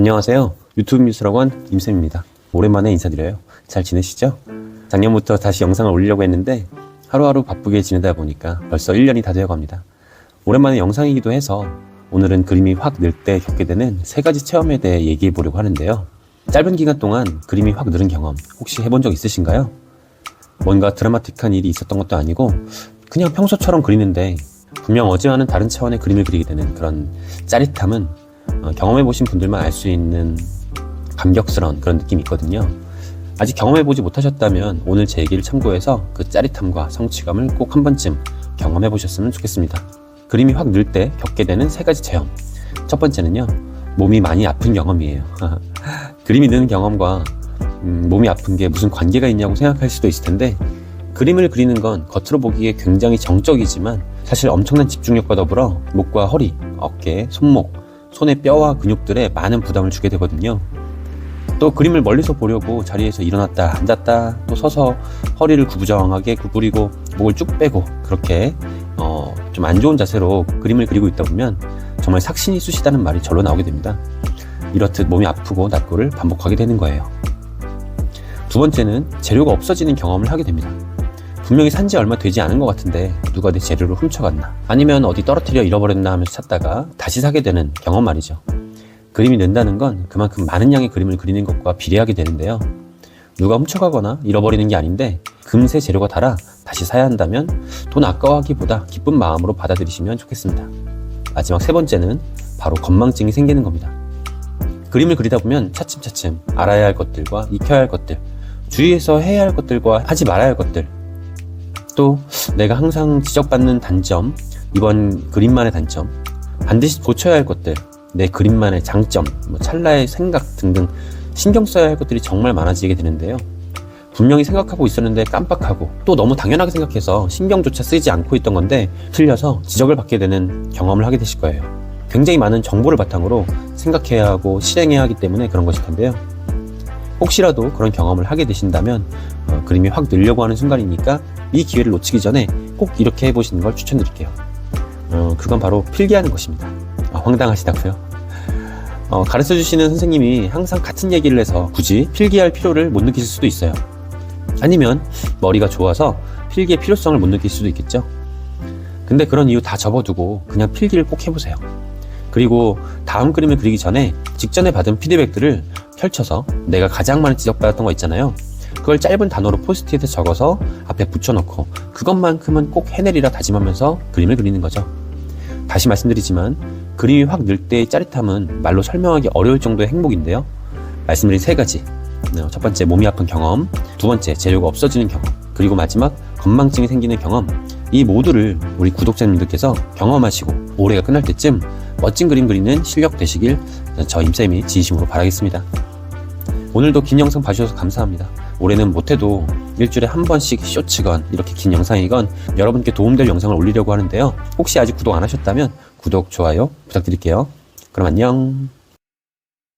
안녕하세요. 유튜브 뉴스학원 임쌤입니다. 오랜만에 인사드려요. 잘 지내시죠? 작년부터 다시 영상을 올리려고 했는데 하루하루 바쁘게 지내다 보니까 벌써 1년이 다 되어갑니다. 오랜만에 영상이기도 해서 오늘은 그림이 확 늘 때 겪게 되는 세 가지 체험에 대해 얘기해 보려고 하는데요. 짧은 기간 동안 그림이 확 늘은 경험 혹시 해본 적 있으신가요? 뭔가 드라마틱한 일이 있었던 것도 아니고 그냥 평소처럼 그리는데 분명 어제와는 다른 차원의 그림을 그리게 되는 그런 짜릿함은 어, 경험해보신 분들만 알 수 있는 감격스러운 그런 느낌이 있거든요. 아직 경험해보지 못하셨다면 오늘 제 얘기를 참고해서 그 짜릿함과 성취감을 꼭 한 번쯤 경험해보셨으면 좋겠습니다. 그림이 확 늘 때 겪게 되는 세 가지 체험. 첫 번째는요, 몸이 많이 아픈 경험이에요. 그림이 느는 경험과 음, 몸이 아픈 게 무슨 관계가 있냐고 생각할 수도 있을 텐데, 그림을 그리는 건 겉으로 보기에 굉장히 정적이지만 사실 엄청난 집중력과 더불어 목과 허리, 어깨, 손목, 손의 뼈와 근육들에 많은 부담을 주게 되거든요. 또 그림을 멀리서 보려고 자리에서 일어났다 앉았다 또 서서 허리를 구부정하게 구부리고 목을 쭉 빼고 그렇게 어, 좀 안 좋은 자세로 그림을 그리고 있다 보면 정말 삭신이 쑤시다는 말이 절로 나오게 됩니다. 이렇듯 몸이 아프고 낫고를 반복하게 되는 거예요. 두 번째는 재료가 없어지는 경험을 하게 됩니다. 분명히 산지 얼마 되지 않은 것 같은데 누가 내 재료를 훔쳐갔나 아니면 어디 떨어뜨려 잃어버렸나 하면서 찾다가 다시 사게 되는 경험 말이죠. 그림이 는다는 건 그만큼 많은 양의 그림을 그리는 것과 비례하게 되는데요. 누가 훔쳐가거나 잃어버리는 게 아닌데 금세 재료가 달아 다시 사야 한다면 돈 아까워하기보다 기쁜 마음으로 받아들이시면 좋겠습니다. 마지막 세 번째는 바로 건망증이 생기는 겁니다. 그림을 그리다 보면 차츰차츰 알아야 할 것들과 익혀야 할 것들, 주위에서 해야 할 것들과 하지 말아야 할 것들, 또 내가 항상 지적받는 단점, 이번 그림만의 단점, 반드시 고쳐야 할 것들, 내 그림만의 장점, 뭐 찰나의 생각 등등 신경 써야 할 것들이 정말 많아지게 되는데요. 분명히 생각하고 있었는데 깜빡하고 또 너무 당연하게 생각해서 신경조차 쓰지 않고 있던 건데 틀려서 지적을 받게 되는 경험을 하게 되실 거예요. 굉장히 많은 정보를 바탕으로 생각해야 하고 실행해야 하기 때문에 그런 것일 텐데요. 혹시라도 그런 경험을 하게 되신다면 어, 그림이 확 늘려고 하는 순간이니까 이 기회를 놓치기 전에 꼭 이렇게 해보시는 걸 추천드릴게요. 어, 그건 바로 필기하는 것입니다. 아, 황당하시다고요? 어, 가르쳐 주시는 선생님이 항상 같은 얘기를 해서 굳이 필기할 필요를 못 느끼실 수도 있어요. 아니면 머리가 좋아서 필기의 필요성을 못 느낄 수도 있겠죠. 근데 그런 이유 다 접어두고 그냥 필기를 꼭 해보세요. 그리고 다음 그림을 그리기 전에 직전에 받은 피드백들을 펼쳐서 내가 가장 많이 지적받았던 거 있잖아요. 그걸 짧은 단어로 포스트잇에 적어서 앞에 붙여놓고 그것만큼은 꼭 해내리라 다짐하면서 그림을 그리는 거죠. 다시 말씀드리지만 그림이 확 늘 때의 짜릿함은 말로 설명하기 어려울 정도의 행복인데요. 말씀드린 세 가지. 어, 첫 번째 몸이 아픈 경험, 두 번째 재료가 없어지는 경험, 그리고 마지막 건망증이 생기는 경험. 이 모두를 우리 구독자님들께서 경험하시고 올해가 끝날 때쯤 멋진 그림 그리는 실력 되시길 저 임쌤이 진심으로 바라겠습니다. 오늘도 긴 영상 봐주셔서 감사합니다. 올해는 못해도 일주일에 한 번씩 쇼츠건 이렇게 긴 영상이건 여러분께 도움될 영상을 올리려고 하는데요. 혹시 아직 구독 안 하셨다면 구독, 좋아요 부탁드릴게요. 그럼 안녕.